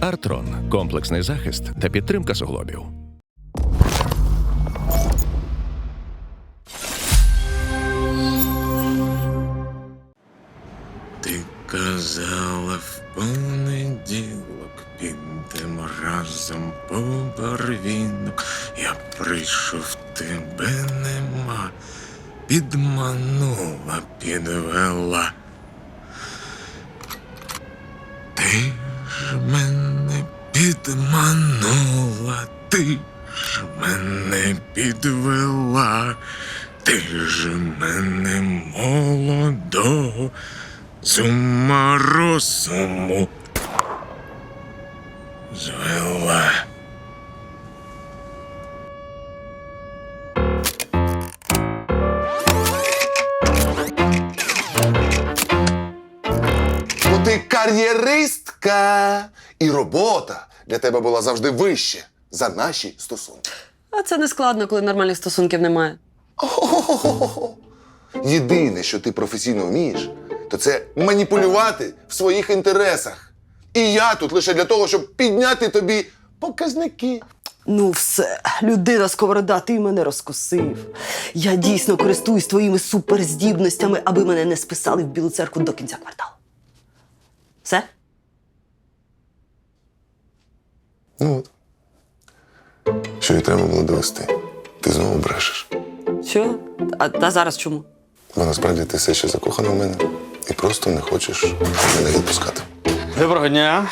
Артрон комплексний захист та підтримка суглобів. Ти казала в понеділок, підемо разом по барвінок. Я прийшов, тебе нема. Підманула, підвела. Ти ж мене підманула, ти ж мене підвела, ти ж мене молодого з ума розуму звела. Бо кар'єристка, і робота для тебе була завжди вище за наші стосунки. А це не складно, коли нормальних стосунків немає. Хо-хо-хо-хо-хо. Єдине, що ти професійно вмієш, то це маніпулювати в своїх інтересах. І я тут лише для того, щоб підняти тобі показники. Ну, все, людина сковорода, ти мене розкусив. Я дійсно користуюсь твоїми суперздібностями, аби мене не списали в білу церкву до кінця кварталу. Все? Ну от. Що і треба було довести. Ти знову брешеш. Що? А, а зараз чому? Бо насправді ти все ще закохана в мене і просто не хочеш мене відпускати. Доброго дня.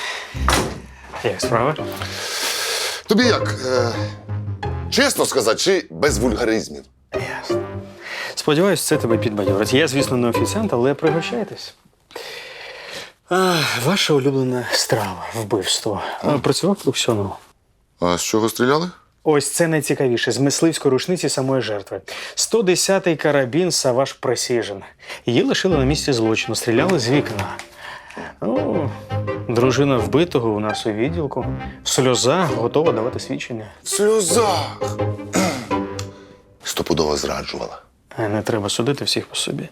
Як справи? Тобі як? Е, чесно сказати, чи без вульгаризмів? Ясно. Сподіваюсь, це тебе підбадьорить. Я, звісно, не офіціант, але пригощайтесь. А, ваша улюблена страва вбивство. А, Працював Луксьонову. А з чого стріляли? Ось це найцікавіше з мисливської рушниці самої жертви. 110-й карабін Саваш Пресіжен. Її лишили на місці злочину, стріляли з вікна. Ну, дружина вбитого у нас у відділку. Сльоза готова давати свідчення. В сльозах. Стопудово зраджувала. Е, Не треба судити всіх по собі.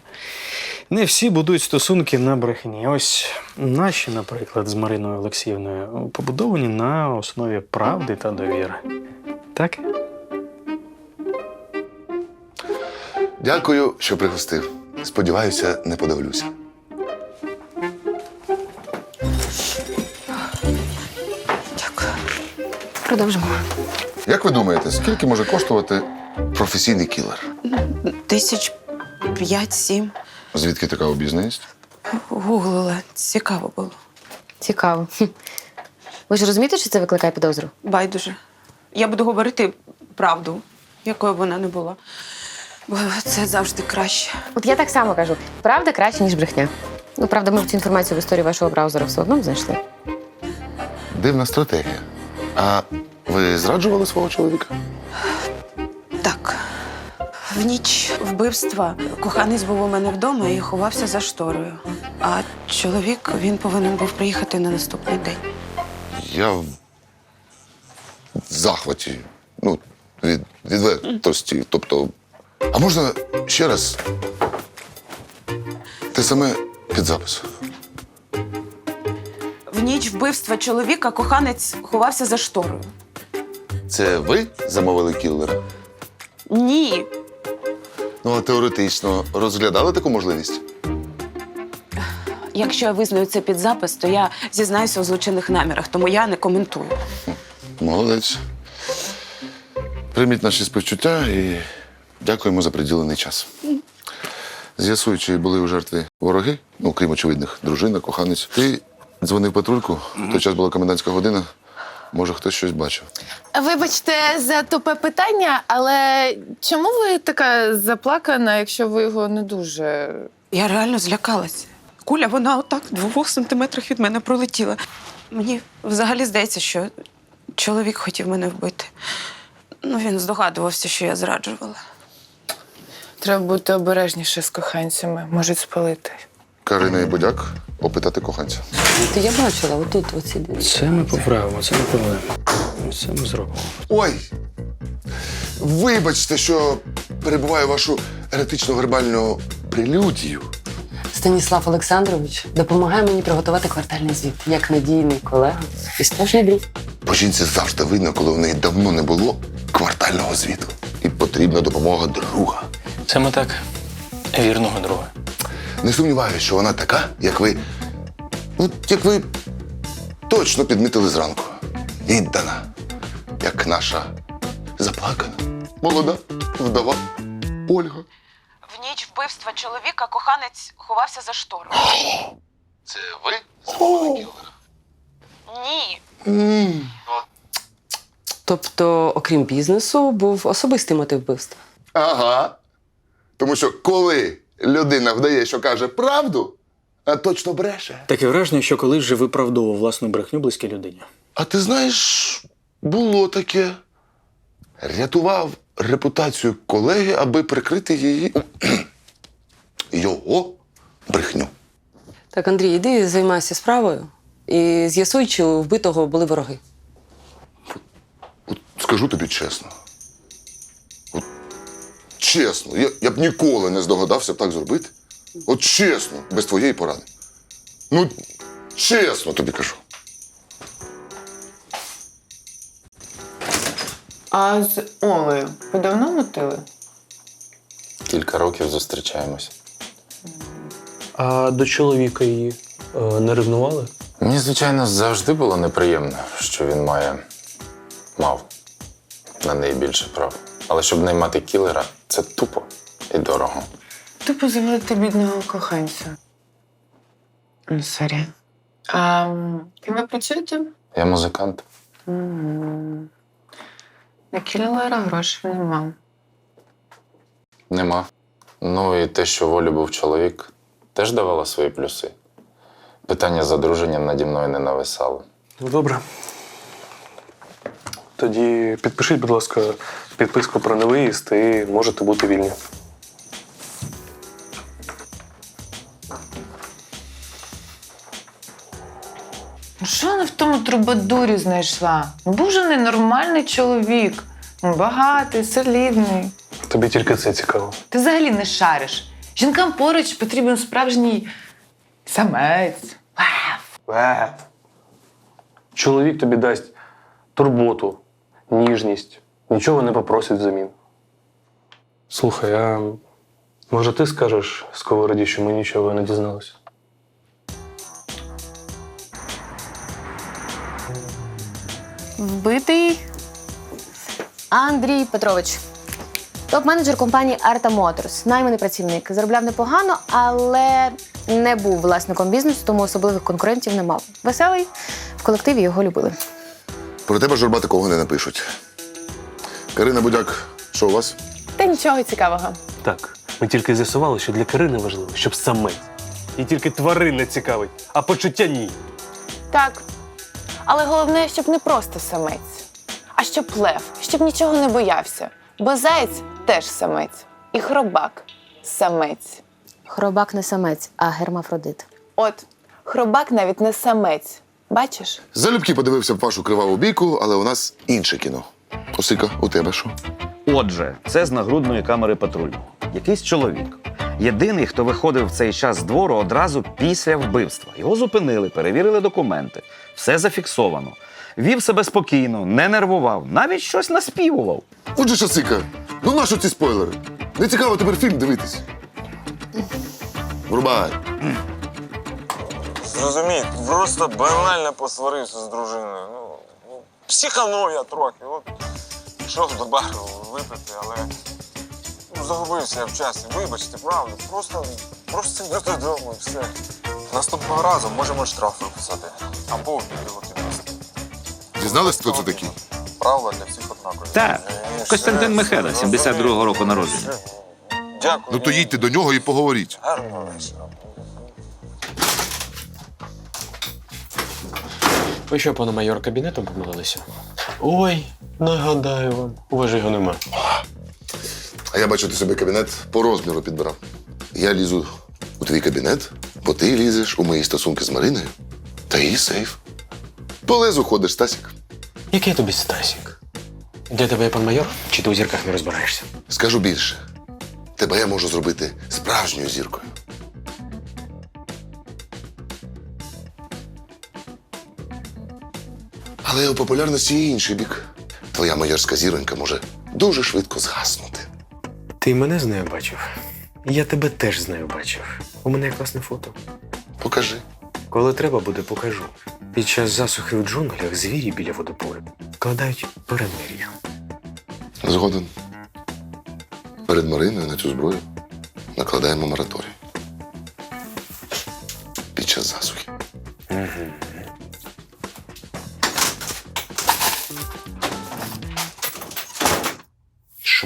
Не всі будують стосунки на брехні. Ось наші, наприклад, з Мариною Олексіївною побудовані на основі правди та довіри. Так? Дякую, що пригостив. Сподіваюся, не подавлюся. Дякую. Продовжимо. Як ви думаєте, скільки може коштувати професійний кілер? Тисяч п'ять-сім. Звідки така обізнаність? Гуглила. Цікаво було. Цікаво. Хм. Ви ж розумієте, що це викликає підозру? Байдуже. Я буду говорити правду, якою б вона не була. Бо це завжди краще. От я так само кажу: правда краще, ніж брехня. Ну, правда, ми цю інформацію в історії вашого браузера все одно б знайшли. Дивна стратегія. А ви зраджували свого чоловіка? Так. В ніч вбивства коханець був у мене вдома і ховався за шторою. А чоловік він повинен був приїхати на наступний день. Я в захваті. Ну, від відвертості. Тобто. А можна ще раз? Те саме під запис. В ніч вбивства чоловіка коханець ховався за шторою. Це ви замовили кіллера? Ні. Ну, а теоретично розглядали таку можливість? Якщо я визнаю це під запис, то я зізнаюся у злочинних намірах, тому я не коментую. Молодець. Прийміть наші співчуття і дякуємо за приділений час. З'ясуй, чи були у жертви вороги, ну, крім очевидних, дружина, коханець. Ти дзвонив патрульку, в той час була комендантська година. Може, хтось щось бачив. Вибачте за тупе питання, але чому ви така заплакана, якщо ви його не дуже. Я реально злякалася. Куля, вона отак в двох сантиметрах від мене пролетіла. Мені взагалі здається, що чоловік хотів мене вбити. Ну, він здогадувався, що я зраджувала. Треба бути обережніше з коханцями, можуть спалити. Карина і Бодяк опитати коханця. Ти я бачила, отут, оці. Це ми поправимо, це не проблема. Це ми зробимо. Ой! Вибачте, що перебуваю вашу еретично-вербальну прелюдію. Станіслав Олександрович допомагає мені приготувати квартальний звіт як надійний колега і справжній друг. По жінці завжди видно, коли в неї давно не було квартального звіту. І потрібна допомога друга. Саме так. Вірного друга. Не сумніваюся, що вона така, як ви. Ну, як ви точно підмітили зранку. Віддана, як наша заплакана, молода вдова Ольга. В ніч вбивства чоловіка коханець ховався за штору. Це ви замовили кілера? Ні. Тобто, окрім бізнесу, був особистий мотив вбивства. Ага. Тому що коли людина вдає, що каже правду, а точно бреше. Таке враження, що колись же виправдовував власну брехню близькій людині. А ти знаєш, було таке. Рятував репутацію колеги, аби прикрити її його брехню. Так, Андрій, іди займайся справою і з'ясуй, чи у вбитого були вороги. От скажу тобі чесно. Чесно, я, я б ніколи не здогадався б так зробити. От чесно, без твоєї поради. Ну, чесно тобі кажу. А з Олею ви давно мотили? Кілька років зустрічаємось. А до чоловіка її е, не ревнували? Мені, звичайно, завжди було неприємно, що він має мав на неї більше прав. Але щоб наймати кілера, це тупо і дорого. Тупо завалити бідного коханця. Ну, Сорі. А ким ви працюєте? Я музикант. Мгм. На кілера грошей нема. Нема. Ну і те, що волі був чоловік, теж давало свої плюси. Питання з одруженням наді мною не нависало. Ну, добре. Тоді підпишіть, будь ласка, підписку про невиїзд і можете бути вільні. Ну що вона в тому трубадурі знайшла? Ну, Був же ненормальний чоловік. Ну, Багатий, солідний. Тобі тільки це цікаво. Ти взагалі не шариш. Жінкам поруч потрібен справжній самець. Е. Чоловік тобі дасть турботу, ніжність, нічого не попросить взамін. Слухай, а може ти скажеш сковороді, що ми нічого не дізналися? Вбитий Андрій Петрович. Топ-менеджер компанії Arta Motors, найманий працівник. Заробляв непогано, але не був власником бізнесу, тому особливих конкурентів не мав. Веселий, в колективі його любили. Про тебе журба такого не напишуть. Карина Будяк, що у вас? Та нічого цікавого. Так, ми тільки з'ясували, що для Карини важливо, щоб самець. І тільки тварин не цікавить, а почуття ні. Так. Але головне, щоб не просто самець, а щоб лев, щоб нічого не боявся. Бо заєць теж самець. І хробак самець. Хробак не самець, а гермафродит. От, хробак навіть не самець. Бачиш? Залюбки подивився б вашу криваву бійку, але у нас інше кіно. Осика, у тебе що? Отже, це з нагрудної камери патрульного. Якийсь чоловік. Єдиний, хто виходив в цей час з двору одразу після вбивства. Його зупинили, перевірили документи. Все зафіксовано. Вів себе спокійно, не нервував, навіть щось наспівував. Отже, Шасика, ну нащо ці спойлери? Не цікаво тепер фільм дивитись. Врубай. Зрозумій, просто банально посварився з дружиною. Ну, ну психанув я трохи. От пішов до бару випити, але ну, загубився я в часі. Вибачте, правда. Просто, просто йду додому і все. Наступного разу можемо штраф виписати. Або його підвести. Дізнались, хто це такий? Правила для всіх однакові. Так, Е, Костянтин Михайло, 72-го року народження. Дякую. Ну то їдьте до нього і поговоріть. Гарного вечора. Ви що, пане майор, кабінетом помилилися? Ой, Нагадаю вам, у вас його нема. А я бачу, ти собі кабінет по розміру підбирав. Я лізу у твій кабінет, бо ти лізеш у мої стосунки з Мариною та її сейф. Полезу ходиш, Стасік. Який тобі Стасік? Для тебе я пан майор, чи ти у зірках не розбираєшся? Скажу більше. Тебе я можу зробити справжньою зіркою. Але у популярності є інший бік. Твоя майорська зіронька може дуже швидко згаснути. Ти мене з нею бачив? Я тебе теж з нею бачив. У мене класне фото. Покажи. Коли треба буде, покажу. Під час засухи в джунглях звірі біля водопою вкладають перемир'я. Згоден. Перед Мариною на цю зброю накладаємо мораторій. Під час засухи.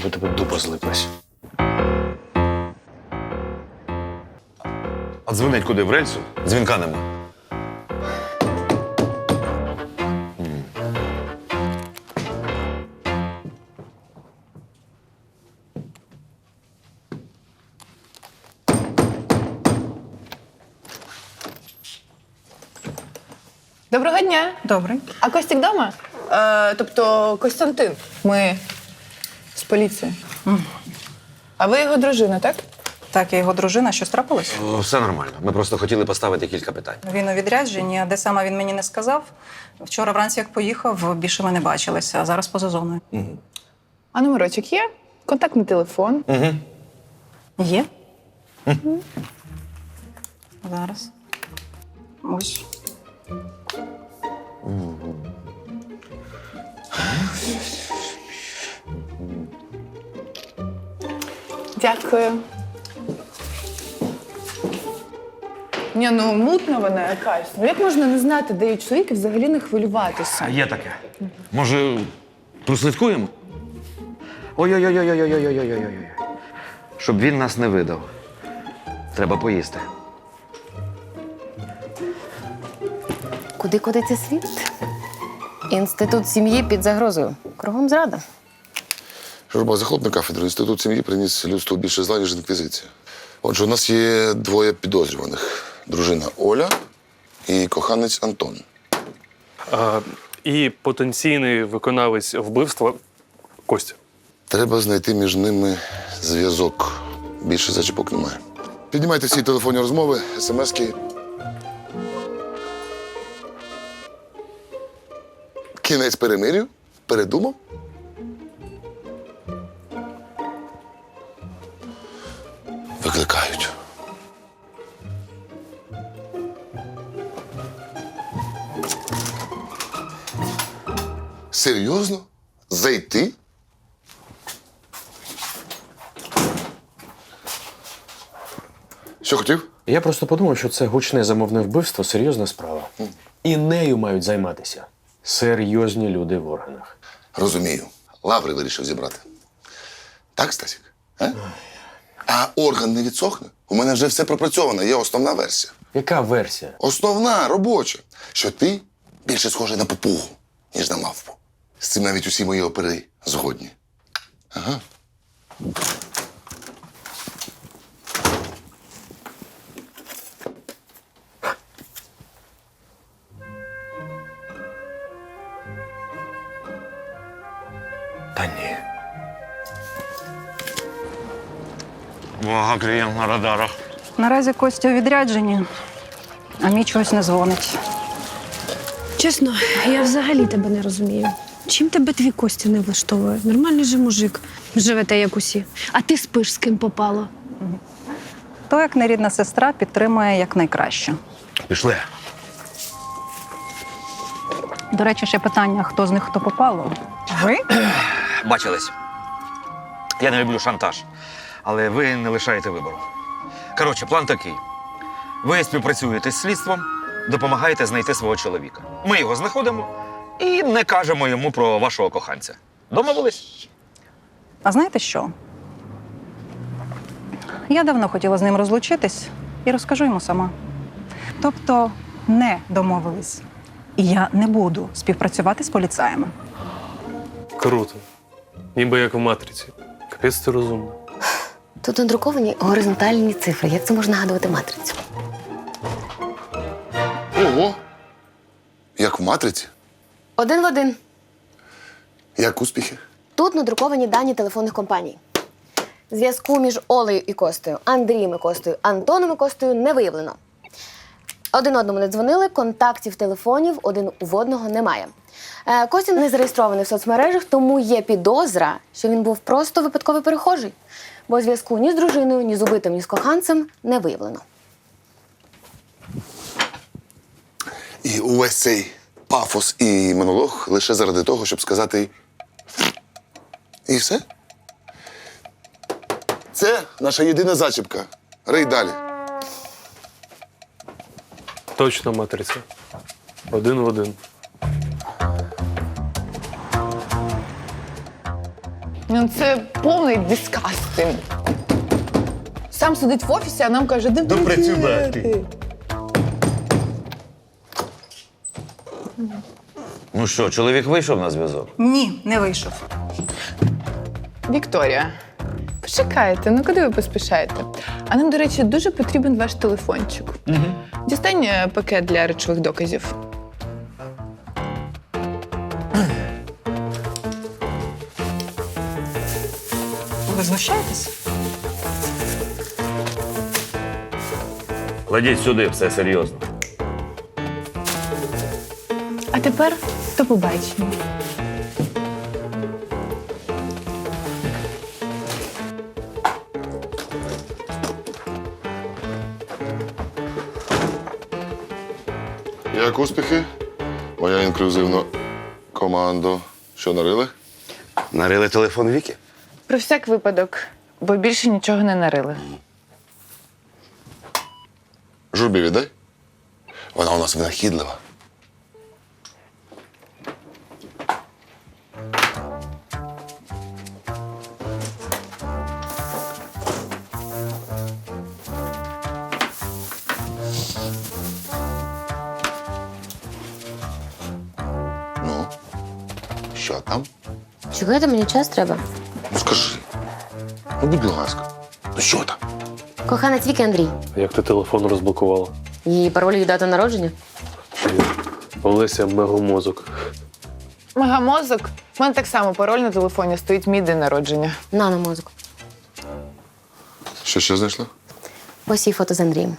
Щоб у тебе дупа злиплась. А дзвонить куди в рельсу? Дзвінка нема. Доброго дня. Добре. А Костік вдома? Е, тобто Костянтин. Ми з поліції. А ви його дружина, так? Так, я його дружина, що трапилось? Все нормально. Ми просто хотіли поставити кілька питань. Він у відрядженні, а де саме він мені не сказав. Вчора вранці, як поїхав, більше ми не бачилися, а зараз поза зоною. А номерочок є? Контактний телефон. Є? Зараз. Ось. Дякую. Ні, ну мутна вона якась. Ну як можна не знати, де є чоловік і взагалі не хвилюватися? Є таке. Може, прослідкуємо? Ой-ой-ой-ой-ой-ой-ой-ой-ой. Щоб він нас не видав. Треба поїсти. Куди котиться світ? Інститут сім'ї під загрозою. Кругом зрада. Журба, захоп на кафедру. Інститут сім'ї приніс людству більше зла, ніж інквізиція. Отже, у нас є двоє підозрюваних: дружина Оля і коханець Антон. А, і потенційний виконавець вбивства Костя. Треба знайти між ними зв'язок. Більше зачіпок немає. Піднімайте всі телефонні розмови, смски. Кінець перемир'ю? Передумав? Серйозно? Зайти? Що хотів? Я просто подумав, що це гучне замовне вбивство серйозна справа. І нею мають займатися серйозні люди в органах. Розумію. Лаври вирішив зібрати. Так, Стасік? А? а орган не відсохне? У мене вже все пропрацьовано, є основна версія. Яка версія? Основна робоча. Що ти більше схожий на попугу, ніж на мавпу. З цим навіть усі мої опери згодні. Ага. Та ні. Увага, клієнт на радарах. Наразі Костя у відрядженні, а мій чогось не дзвонить. Чесно, я взагалі тебе не розумію. Чим тебе твій Костя не влаштовує? Нормальний же мужик. Живете як усі. А ти спиш з ким попало. То, як нерідна сестра, підтримує якнайкраще. Пішли. До речі, ще питання, хто з них хто попало. Ви? Бачились. Я не люблю шантаж, але ви не лишаєте вибору. Коротше, план такий: ви співпрацюєте з слідством, допомагаєте знайти свого чоловіка. Ми його знаходимо і не кажемо йому про вашого коханця. Домовились? А знаєте що? Я давно хотіла з ним розлучитись і розкажу йому сама. Тобто не домовились. І я не буду співпрацювати з поліцаями. Круто. Ніби як в матриці. Капець ти розумна. Тут надруковані горизонтальні цифри. Як це може нагадувати матрицю? Ого! Як в матриці, Один в один. як успіхи. Тут надруковані дані телефонних компаній. Зв'язку між Олею і Костею, Андрієм і Костею, Антоном і Костею не виявлено. Один одному не дзвонили, контактів телефонів один у одного немає. Е, Костя не зареєстрований в соцмережах, тому є підозра, що він був просто випадковий перехожий, бо зв'язку ні з дружиною, ні з убитим, ні з коханцем не виявлено. І увесь цей пафос і монолог лише заради того, щоб сказати. І все. Це наша єдина зачіпка. Рий далі. Точно матриця. Один в один. Ну це повний дискастинг. Сам сидить в офісі, а нам каже, де працювати. Ну що, чоловік вийшов на зв'язок? Ні, не вийшов. Вікторія, почекайте, ну куди ви поспішаєте? А нам, до речі, дуже потрібен ваш телефончик. Угу. Дістань е, пакет для речових доказів. Ви знущаєтесь? Кладіть сюди, все серйозно. А тепер до побачення. Як успіхи? Моя інклюзивна команда. Що нарили? Нарили телефон Віки? Про всяк випадок, бо більше нічого не нарили. Журбі віддай. Вона у нас винахідлива. Чекайте, мені час треба. Ну скажи. Ну, будь ласка. Ну що там? Коханець Віки Андрій. Як ти телефон розблокувала? Її пароль і дата народження. Олеся мегомозок. Мегамозок. У мене так само пароль на телефоні стоїть мій день народження. На на мозок. Що ще знайшла? Ось її фото з Андрієм.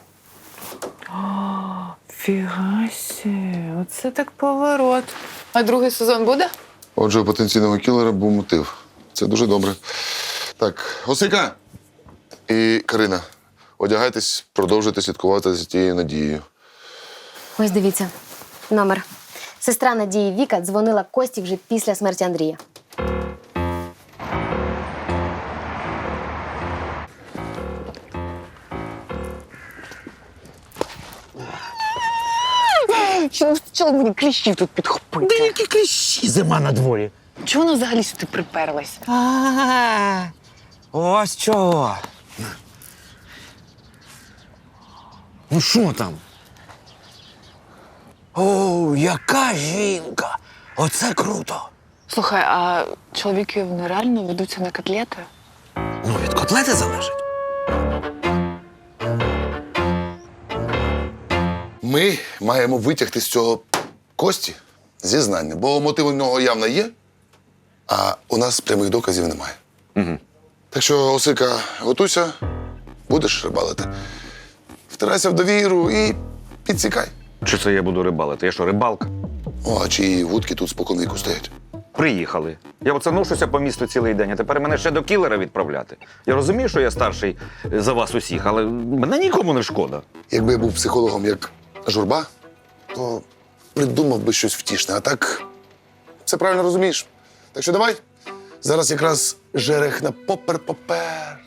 Фігасі, оце так поворот. А другий сезон буде? Отже, у потенційного кілера був мотив. Це дуже добре. Так, Осика і Карина, одягайтесь, продовжуйте слідкувати за тією надією. Ось дивіться. Номер. Сестра Надії Віка дзвонила Кості вже після смерті Андрія. Чому спочатку мені кліщів тут підхопити? Та які кліщі зима на дворі. Чого вона взагалі сюди приперлась? А, ось чого. Ну що там? О, яка жінка! Оце круто! Слухай, а чоловіки вони реально ведуться на котлети? Ну, від котлети залежить. Ми маємо витягти з цього Кості зізнання, бо мотив у нього явно є, а у нас прямих доказів немає. Угу. Так що, Осика, готуйся, будеш рибалити. Втирайся в довіру і підсікай. Чи це я буду рибалити? Я що, рибалка? О, а чиї вудки тут споконвіку стоять. Приїхали. Я оце ношуся по місту цілий день, а тепер мене ще до кілера відправляти. Я розумію, що я старший за вас усіх, але мене нікому не шкода. Якби я був психологом як журба, то придумав би щось втішне. А так, все правильно розумієш. Так що давай. Зараз якраз жерех на попер-попер.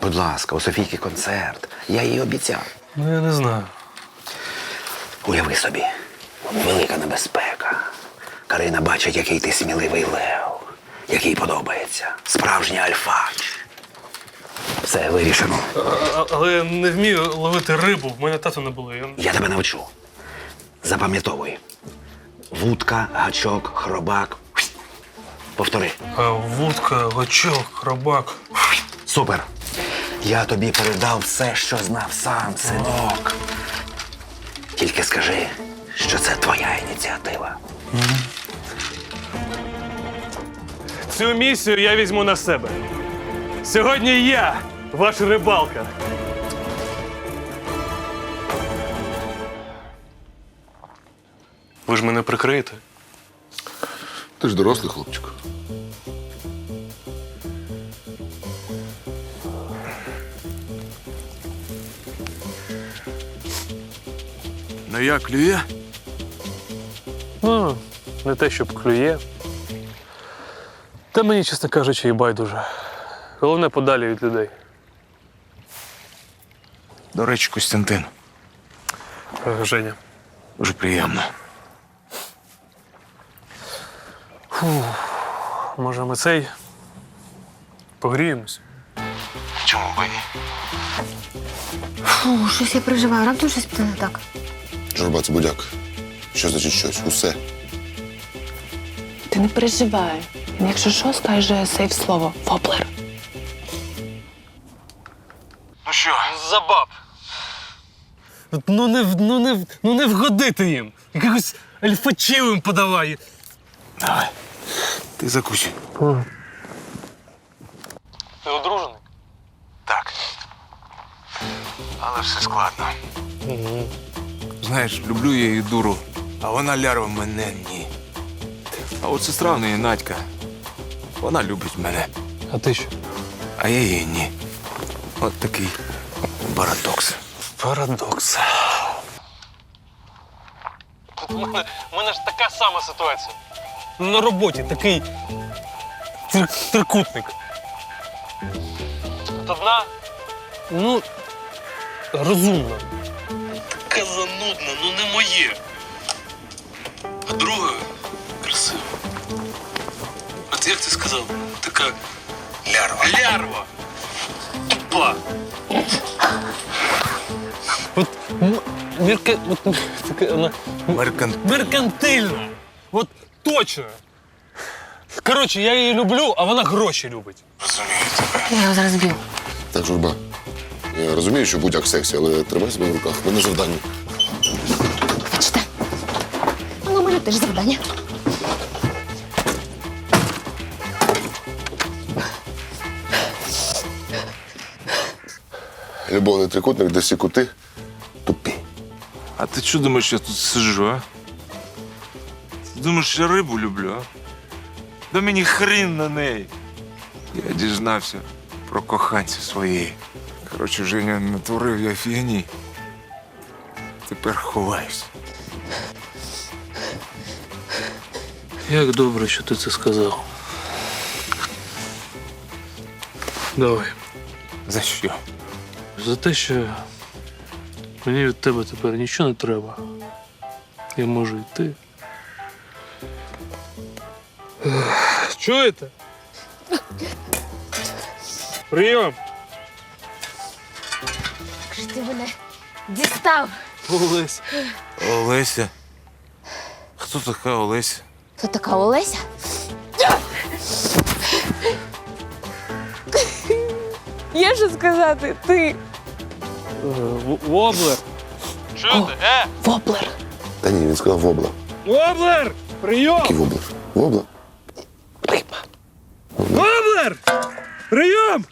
Будь ласка, у Софійки концерт. Я їй обіцяв. Ну, я не знаю. Уяви собі, велика небезпека. Карина бачить, який ти сміливий лев, який подобається. Справжній альфач. Все вирішено. але я не вмію ловити рибу. В мене тато не було. Я... Я тебе навчу. Запам'ятовуй. Вудка, гачок, хробак. Повтори. А, вудка, гачок, хробак. Супер. Я тобі передав все, що знав сам, синок. Тільки скажи, що це твоя ініціатива. Цю місію я візьму на себе. Сьогодні я, ваша рибалка. Ви ж мене прикриєте? Ти ж дорослий хлопчик. Ну я клює? Ну, не те, щоб клює. Та мені, чесно кажучи, і байдуже. Головне подалі від людей. До речі, Костянтин, Е, Женя. дуже приємно. Може, ми цей погріємось? Чому би ні? Фу, щось я переживаю, раптом щось піде не так. Журба, це будяк. Що значить щось? Усе. Ти не переживай. Він, Якщо що, скаже сейф слово Воблер. Ну що? За баб. Ну не, в- ну, не, в- ну не вгодити їм. Якихось альфачівим подавай. Давай. Ти закусуй. Ти одружений? Так. Але все складно. Знаєш, люблю я її дуру, а вона лярва мене ні. А от сестра в неї Надька. Вона любить мене, А ти що? а я її ні. От такий парадокс. Парадокс. У мене, у мене ж така сама ситуація. На роботі такий трик- трикутник. От одна, ну, розумна. Така занудна, ну не моє. А друга красива. От як ти сказав, така лярва. Лярва. Тупа. От м- мерка, от, така вона Меркант. меркантильна. От точно. Коротше, я її люблю, а вона гроші любить. Я його зараз б'ю. Так, журба. Я розумію, що будяк сексі, але тримай себе в руках. Ви на завданні. Бачите? Ну, у мене теж завдання. Любовний трикутник, де всі кути тупі. А ти що думаєш, я тут сиджу, а? Ти думаєш, я рибу люблю, а? Да мені хрін на неї. Я дізнався про коханця своєї. Коротше, Женя натворив я фігні. Тепер ховаюсь. Як добре, що ти це сказав. Давай. За що? За те, що мені від тебе тепер нічого не треба. Я можу йти. Чуєте? Прийом! Ти мене дістав. Олесь. Олеся. Хто така Олеся? Хто така Олеся? Є що сказати? Ти. Воблер. Чуєте? Е! Воблер. Та ні, він сказав вобла. Воблер! Прийом! Який вобла? Вобла? Риба. Воблер! Прийом!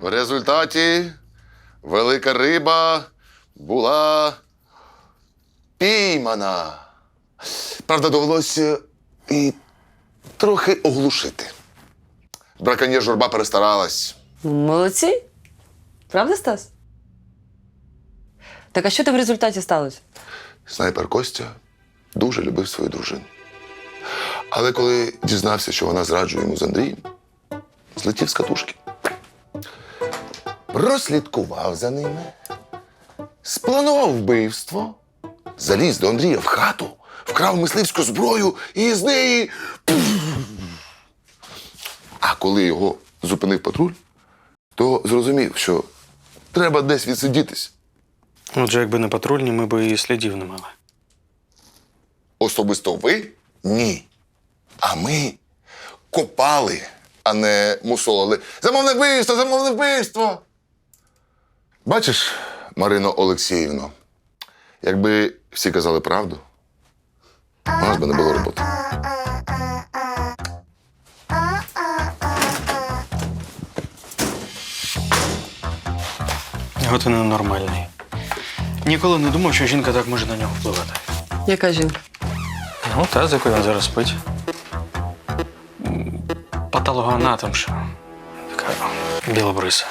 В результаті велика риба була піймана. Правда, довелося і трохи оглушити. Браконьєр журба перестаралась. Молодці. Правда, Стас? Так а що там в результаті сталося? Снайпер Костя дуже любив свою дружину. Але коли дізнався, що вона зраджує йому з Андрієм, злетів з катушки. Прослідкував за ними, спланував вбивство, заліз до Андрія в хату, вкрав мисливську зброю і з неї. А коли його зупинив патруль, то зрозумів, що треба десь відсидітись. Отже, якби не патрульні, ми б і слідів не мали. Особисто ви ні. А ми копали, а не мусолили. Замовне вбивство, замовне вбивство. Бачиш, Марино Олексіївно, якби всі казали правду, у нас би не було роботи. От він ненормальний. Ніколи не думав, що жінка так може на нього впливати. Яка жінка? Ну, та, з якою він зараз спить. Що така білобриса.